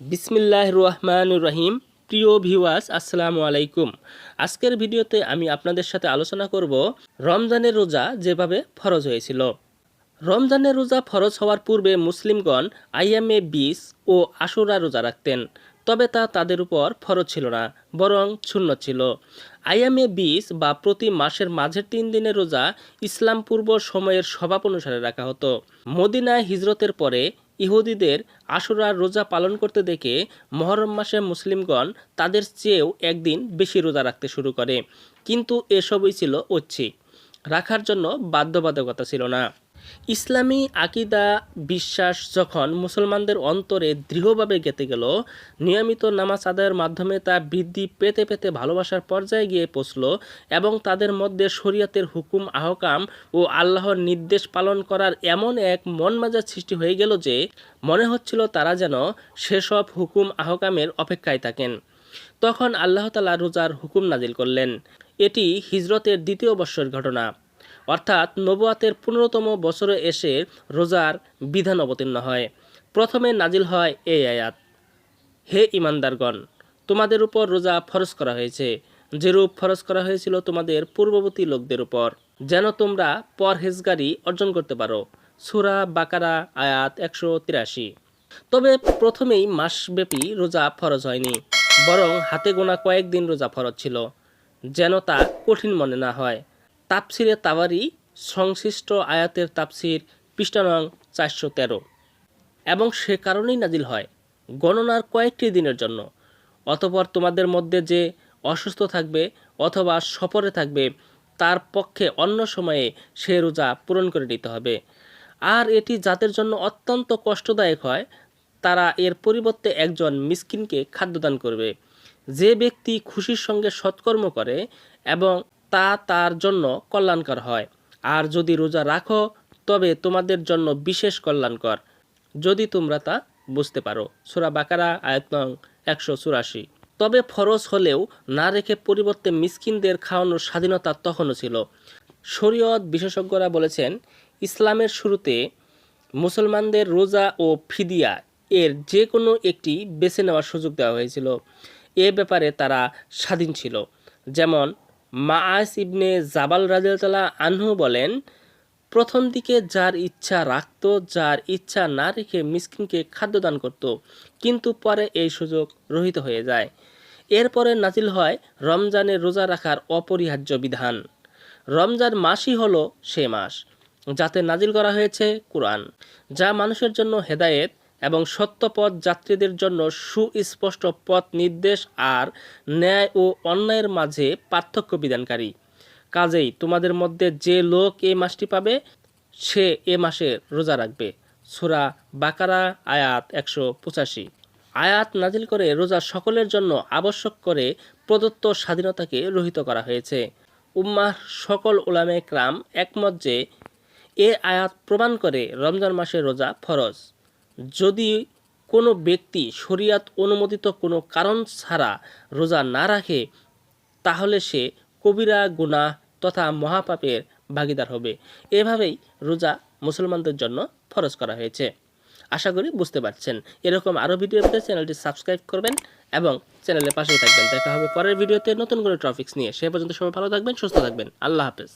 বিসমিল্লাহ রহমান রহিম। প্রিয় ভিউয়ার্স, আসসালামু আলাইকুম। আজকের ভিডিওতে আমি আপনাদের সাথে আলোচনা করব রমজানের রোজা যেভাবে ফরজ হয়েছিল। রমজানের রোজা ফরজ হওয়ার পূর্বে মুসলিমগণ আইএমএ বিশ ও আশুরা রোজা রাখতেন, তবে তা তাদের উপর ফরজ ছিল না, বরং শূন্য ছিল। আইএমএ বিশ বা প্রতি মাসের মাঝের তিন দিনের রোজা ইসলাম পূর্ব সময়ের স্বভাব অনুসারে রাখা হতো। মদিনায় হিজরতের পরে ইহুদিদের আশুরার রোজা পালন করতে দেখে মহরম মাসে মুসলিমগণ তাদের চেয়েও একদিন বেশি রোজা রাখতে শুরু করে। কিন্তু এসবই ছিল ঐচ্ছিক। রাখার জন্য বাধ্যবাধকতা ছিল না। ইসলামী আকিদা বিশ্বাস যখন মুসলমানদের অন্তরে দৃঢ়ভাবে গেঁথে গেল, নিয়মিত নামাজ আদায়ের মাধ্যমে তা বৃদ্ধি পেতে পেতে ভালোবাসার পর্যায়ে গিয়ে পৌঁছল এবং তাদের মধ্যে শরীয়তের হুকুম, আহকাম ও আল্লাহর নির্দেশ পালন করার এমন এক মন মেজাজ সৃষ্টি হয়ে গেল যে মনে হচ্ছিল তারা যেন সেসব হুকুম, আহকামের অপেক্ষায় থাকেন। তখন আল্লাহ তালা রোজার হুকুম নাজিল করলেন। এটি হিজরতের দ্বিতীয় বর্ষের ঘটনা। অর্থাৎ নবুয়াতের পনেরোতম বছরে এসে রোজার বিধান অবতীর্ণ হয়। প্রথমে নাজিল হয় এই আয়াত। হে ইমানদারগণ, তোমাদের উপর রোজা ফরজ করা হয়েছে। যেরূপ ফরজ করা হয়েছিল তোমাদের পূর্ববর্তী লোকদের উপর। যেন তোমরা পরহেজগারি অর্জন করতে পারো। সুরা বাকারা, আয়াত একশো তিরাশি। তবে প্রথমেই মাসব্যাপী রোজা ফরজ হয়নি, বরং হাতে গোনা কয়েকদিন রোজা ফরজ ছিল, যেন তা কঠিন মনে না হয়। তাপসিরে তাওয়ারি, সংশ্লিষ্ট আয়াতের তাপসির পৃষ্ঠা নং চারশো তেরো। এবং সে কারণেই নাজিল হয় গণনার কয়েকটি দিনের জন্য। অতপর তোমাদের মধ্যে যে অসুস্থ থাকবে অথবা সফরে থাকবে, তার পক্ষে অন্য সময়ে সে রোজা পূরণ করে নিতে হবে। আর এটি যাদের জন্য অত্যন্ত কষ্টদায়ক হয়, তারা এর পরিবর্তে একজন মিসকিনকে খাদ্যদান করবে। যে ব্যক্তি খুশির সঙ্গে সৎকর্ম করে এবং তা তার জন্য কল্যাণকর হয়। আর যদি রোজা রাখো, তবে তোমাদের জন্য বিশেষ কল্যাণকর। যদি তোমরা তা বুঝতে পারো। সুরা বাকারা, আয়াত নং একশো চুরাশি। তবে ফরজ হলেও না রেখে পরিবর্তে মিসকিনদের খাওয়ানোর স্বাধীনতা তখনও ছিল। শরীয়ত বিশেষজ্ঞরা বলেছেন, ইসলামের শুরুতে মুসলমানদের রোজা ও ফিদিয়া এর যে কোনো একটি বেছে নেওয়ার সুযোগ দেওয়া হয়েছিল। এ ব্যাপারে তারা স্বাধীন ছিল। যেমন মাআস ইবনে জাবাল রাজিয়াল্লাহ আনহু বলেন, প্রথম দিকে যার ইচ্ছা রাখত, যার ইচ্ছা না রেখে মিসকিনকে খাদ্যদান করত, কিন্তু পরে এই সুযোগ রহিত হয়ে যায়। এরপরে নাজিল হয় রমজানে রোজা রাখার অপরিহার্য বিধান। রমজান মাসই হলো সে মাস, যাতে নাজিল করা হয়েছে কোরআন, যা মানুষের জন্য হেদায়েত এবং সত্যপথ যাত্রীদের জন্য সুস্পষ্ট পথ নির্দেশ আর ন্যায় ও অন্যায়ের মাঝে পার্থক্য বিধানকারী। কাজেই তোমাদের মধ্যে যে লোক এই মাসটি পাবে, সে এ মাসে রোজা রাখবে। সুরা বাকারা, আয়াত একশো পঁচাশি। আয়াত নাজিল করে রোজা সকলের জন্য আবশ্যক করে প্রদত্ত স্বাধীনতাকে রহিত করা হয়েছে। উম্মাহ সকল ওলামে ক্রাম একমত যে এ আয়াত প্রমাণ করে রমজান মাসে রোজা ফরজ। যদি কোনো ব্যক্তি শরিয়াত অনুমোদিত কোনো কারণ ছাড়া রোজা না রাখে, তাহলে সে কবিরা, গুনাহ তথা মহাপাপের ভাগিদার হবে। এভাবেই রোজা মুসলমানদের জন্য ফরজ করা হয়েছে। আশা করি বুঝতে পারছেন। এরকম আরও ভিডিও পেতে চ্যানেলটি সাবস্ক্রাইব করবেন এবং চ্যানেলের পাশেই থাকবেন। দেখা হবে পরের ভিডিওতে নতুন করে টপিক্স নিয়ে। সে পর্যন্ত সবাই ভালো থাকবেন, সুস্থ থাকবেন। আল্লাহ হাফেজ।